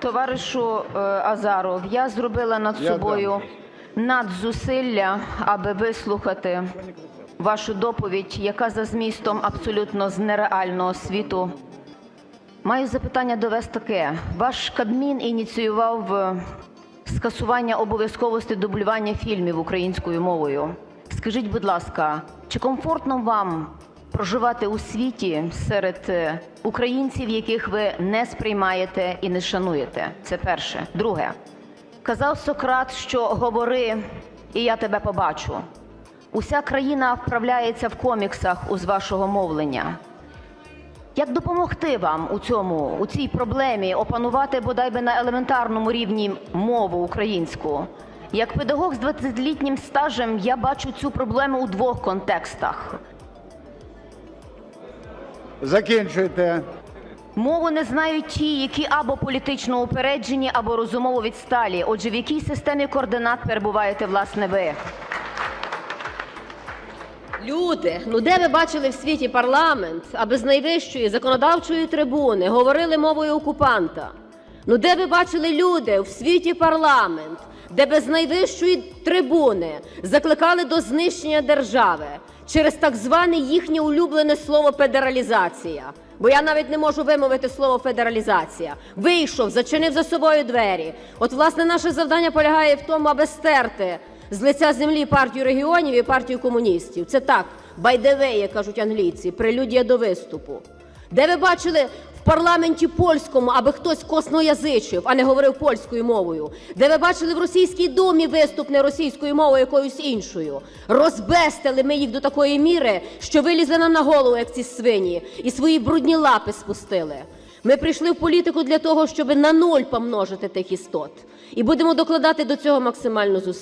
Товаришу е, Азаров, я зробила над собою надзусилля, аби вислухати вашу доповідь, яка за змістом абсолютно з нереального світу. Маю запитання до вас таке. Ваш Кабмін ініціював е, скасування обов'язковості дублювання фільмів українською мовою. Скажіть, будь ласка, чи комфортно вам проживати у світі серед е, українців, яких ви не сприймаєте і не шануєте? Це перше. Друге, казав Сократ, що говори, і я тебе побачу. Уся країна вправляється в коміксах з вашого мовлення. Як допомогти вам у цьому, у цій проблемі опанувати бодай би на елементарному рівні мову українську? Як педагог з 20-літнім стажем я бачу цю проблему у двох контекстах. Закінчуйте. Мову не знають ті, які або політично упереджені, або розумово відсталі. Отже, в якій системі координат перебуваєте власне ви? Люди, ну де ви бачили в світі парламент, аби з найвищої законодавчої трибуни говорили мовою окупанта? Ну де ви бачили люди в світі парламент, де без найвищої трибуни закликали до знищення держави через так зване їхнє улюблене слово федералізація? Бо я навіть не можу вимовити слово федералізація. Вийшов, зачинив за собою двері. От, власне, наше завдання полягає в тому, аби стерти з лиця землі партію регіонів і партію комуністів. Це так, як кажуть англійці, прелюдія до виступу. Де ви бачили парламенті польському, аби хтось косноязичив, а не говорив польською мовою? Де ви бачили в російській думі виступ не російською мовою, якоюсь іншою? Розбестили ми їх до такої міри, що вилізли нам на голову, як ці свині, і свої брудні лапи спустили. Ми прийшли в політику для того, щоб на нуль помножити тих істот, і будемо докладати до цього максимально зусиль.